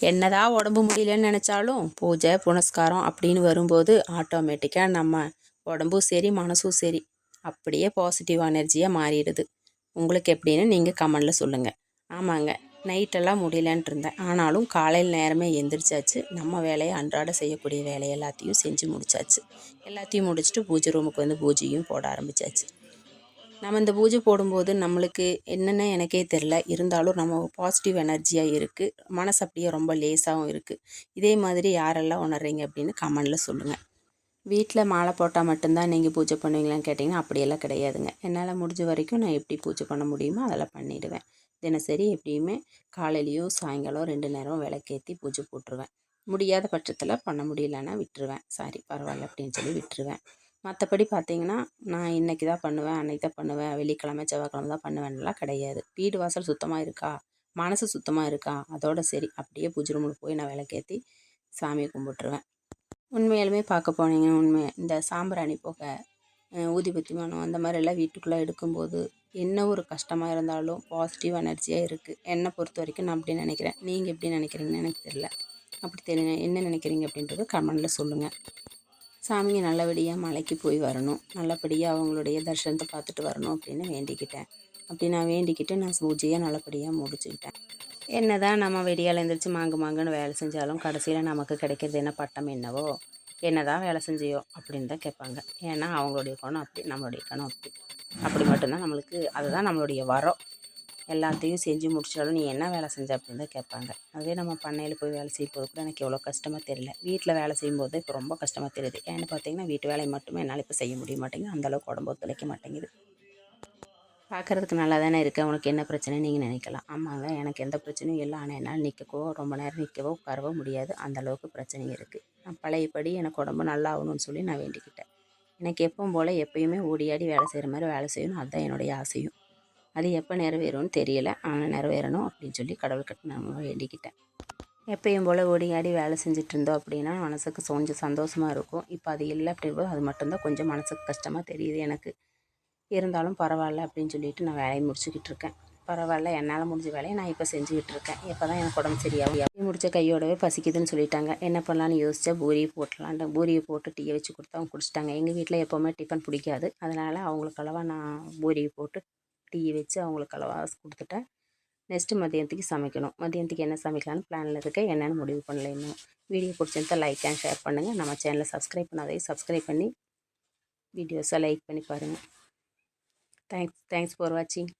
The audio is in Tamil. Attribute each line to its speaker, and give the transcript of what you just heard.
Speaker 1: என்னதான் உடம்பு முடியலன்னு நினச்சாலும் பூஜை புனஸ்காரம் அப்படின்னு வரும்போது ஆட்டோமேட்டிக்காக நம்ம உடம்பும் சரி மனசும் சரி அப்படியே பாசிட்டிவ் எனர்ஜியாக மாறிடுது. உங்களுக்கு எப்படின்னு நீங்கள் கமெண்டில் சொல்லுங்கள் ஆமாங்க நைட்டெல்லாம் முடியலன்ட்டு இருந்தேன். ஆனாலும் காலையில் நேரமே எந்திரிச்சாச்சு. நம்ம வேலையை அன்றாட செய்யக்கூடிய வேலை எல்லாத்தையும் செஞ்சு முடிச்சாச்சு. எல்லாத்தையும் முடிச்சுட்டு பூஜை ரூமுக்கு வந்து பூஜையும் போட ஆரம்பித்தாச்சு நம்ம இந்த பூஜை போடும்போது நம்மளுக்கு என்னென்ன எனக்கே தெரில இருந்தாலும் நம்ம பாசிட்டிவ் எனர்ஜியாக இருக்குது மனசு அப்படியே ரொம்ப லேசாகவும் இருக்குது இதே மாதிரி யாரெல்லாம் உணர்றீங்க அப்படின்னு கமெண்டில் சொல்லுங்கள் வீட்டில் மாலை போட்டால் மட்டும்தான் நீங்கள் பூஜை பண்ணுவீங்களான்னு கேட்டிங்கன்னா அப்படியெல்லாம் கிடையாதுங்க. என்னால் முடிஞ்ச வரைக்கும் நான் எப்படி பூஜை பண்ண முடியுமோ அதெல்லாம் பண்ணிவிடுவேன் தினசரி எப்படியுமே காலையிலையும் சாயங்காலம் ரெண்டு நேரம் விளக்கேற்றி பூஜை போட்டுருவேன். முடியாத பட்சத்தில் பண்ண முடியலன்னா விட்டுருவேன். சாரி பரவாயில்ல அப்படின்னு சொல்லி விட்டுருவேன். மற்றபடி பார்த்தீங்கன்னா நான் இன்றைக்கி தான் பண்ணுவேன் அன்றைக்கி தான் பண்ணுவேன் வெள்ளிக்கிழமை செவ்வாய்க்கிழமை தான் பண்ணுவேன்லாம் கிடையாது. வீடு வாசல் சுத்தமாக இருக்கா? மனசு சுத்தமாக இருக்கா? அதோட சரி அப்படியே பூஜை ரூமில் போய் நான் விளக்கேற்றி சாமியை கும்பிட்ருவேன் உண்மையாலுமே பார்க்க போனீங்க உண்மை. இந்த சாம்பிராணி புகை ஊதிபத்தி மனம் அந்த மாதிரிலாம் வீட்டுக்குள்ளே எடுக்கும்போது என்ன ஒரு கஷ்டமாக இருந்தாலும் பாசிட்டிவ் எனர்ஜியாக இருக்குது என்னை பொறுத்த வரைக்கும் நான் அப்படி நினைக்கிறேன். நீங்கள் எப்படி நினைக்கிறீங்கன்னு எனக்கு தெரியல. அப்படி தெரிய என்ன நினைக்கிறீங்க அப்படின்றது கமெண்டில் சொல்லுங்கள் சாமிங்க நல்லபடியாக மலைக்கு போய் வரணும். நல்லபடியாக அவங்களுடைய தரிசனத்தை பார்த்துட்டு வரணும் அப்படின்னு வேண்டிக்கிட்டேன். அப்படி நான் வேண்டிக்கிட்டு நான் பூஜையை நல்லபடியாக முடிச்சுக்கிட்டேன். என்ன தான் நம்ம வெடியால் எழுந்திரிச்சு மாங்கு மாங்குன்னு வேலை செஞ்சாலும் கடைசியில் நமக்கு கிடைக்கிறது என்ன பட்டம் என்னவோ? என்ன தான் வேலை செஞ்சியோ? அப்படின்னு தான் கேட்பாங்க. ஏன்னா அவங்களுடைய குணம் அப்படி நம்மளுடைய குணம் அப்படி. அப்படி மட்டும்தான் நம்மளுக்கு அதுதான் நம்மளுடைய வரம். எல்லாத்தையும் செஞ்சு முடிச்சாலும் நீ என்ன வேலை செஞ்ச அப்படின்னு தான் கேட்பாங்க. அதே நம்ம பண்ணையில் போய் வேலை செய்யும்போது கூட எனக்கு எவ்வளோ கஷ்டமாக தெரியல. வீட்டில் வேலை செய்யும்போது இப்போ ரொம்ப கஷ்டமாக தெரியுது. ஏன்னு பார்த்தீங்கன்னா வீட்டு வேலையை மட்டுமே என்னால் இப்போ செய்ய முடிய மாட்டேங்குது. அந்தளவுக்கு உடம்பு ஒத்துழைக்க மாட்டேங்குது. பார்க்குறதுக்கு நல்லா தானே இருக்குது உனக்கு என்ன பிரச்சனை நீங்கள் நினைக்கலாம். ஆமாங்க எனக்கு எந்த பிரச்சனையும் இல்லை. ஆனால் என்னால் நிற்கவோ ரொம்ப நேரம் நிற்கவோ உட்காரவோ முடியாது. அந்தளவுக்கு பிரச்சனை இருக்குது நான் பழையபடி எனக்கு உடம்பு நல்லா ஆகணும்னு சொல்லி நான் வேண்டிக்கிட்டேன். எனக்கு எப்பவும் போல் எப்பயுமே ஓடியாடி வேலை செய்கிற மாதிரி வேலை செய்யணும். அதுதான் என்னுடைய ஆசையும். அது எப்போ நிறைவேறும்னு தெரியலை. ஆனால் நிறைவேறணும் அப்படின்னு சொல்லி கடவுள்கிட்ட நான் வேண்டிக்கிட்டேன். எப்பயும் போல் ஓடியாடி வேலை செஞ்சுட்டு இருந்தோம் அப்படின்னா மனசுக்கு கொஞ்சம் சந்தோஷமாக இருக்கும். இப்போ அது இல்லை அப்படிங்கும்போது அது மட்டும்தான் கொஞ்சம் மனசுக்கு கஷ்டமாக தெரியுது எனக்கு. இருந்தாலும் பரவாயில்ல அப்படின்னு சொல்லிட்டு நான் வேலையை முடிச்சுக்கிட்டு இருக்கேன். பரவாயில்ல என்னால் முடிஞ்ச வேலையை நான் இப்போ செஞ்சுக்கிட்டு இருக்கேன். இப்போ தான் எனக்கு உடம்பு சரியாகும் எப்படி முடிச்ச கையோடவே பசிக்குதுன்னு சொல்லிட்டாங்க. என்ன பண்ணலான்னு யோசிச்சா பூரியை போட்டலான்ட்டு பூரியை போட்டு டீயை வச்சு கொடுத்து அவங்க குடிச்சிட்டாங்க. எங்கள் வீட்டில் எப்போவுமே டிஃபன் பிடிக்காது. அதனால் அவங்களுக்கெல்லாம் நான் பூரியை போட்டு டீ வச்சு அவங்களுக்கு அளவாஸ் கொடுத்துட்டேன். நெக்ஸ்ட்டு மதியத்துக்கு சமைக்கணும். மதியத்துக்கு என்ன சமைக்கலான்னு பிளானில் இருக்க என்னென்னு முடிவு பண்ணல இன்னும். வீடியோ பிடிச்சிருந்தா லைக் அண்ட் ஷேர் பண்ணுங்கள் நம்ம சேனலை சப்ஸ்கிரைப் பண்ணாதையும் சப்ஸ்கிரைப் பண்ணி வீடியோஸை லைக் பண்ணி பாருங்கள் தேங்க்ஸ் தேங்க்ஸ் ஃபார் வாட்சிங்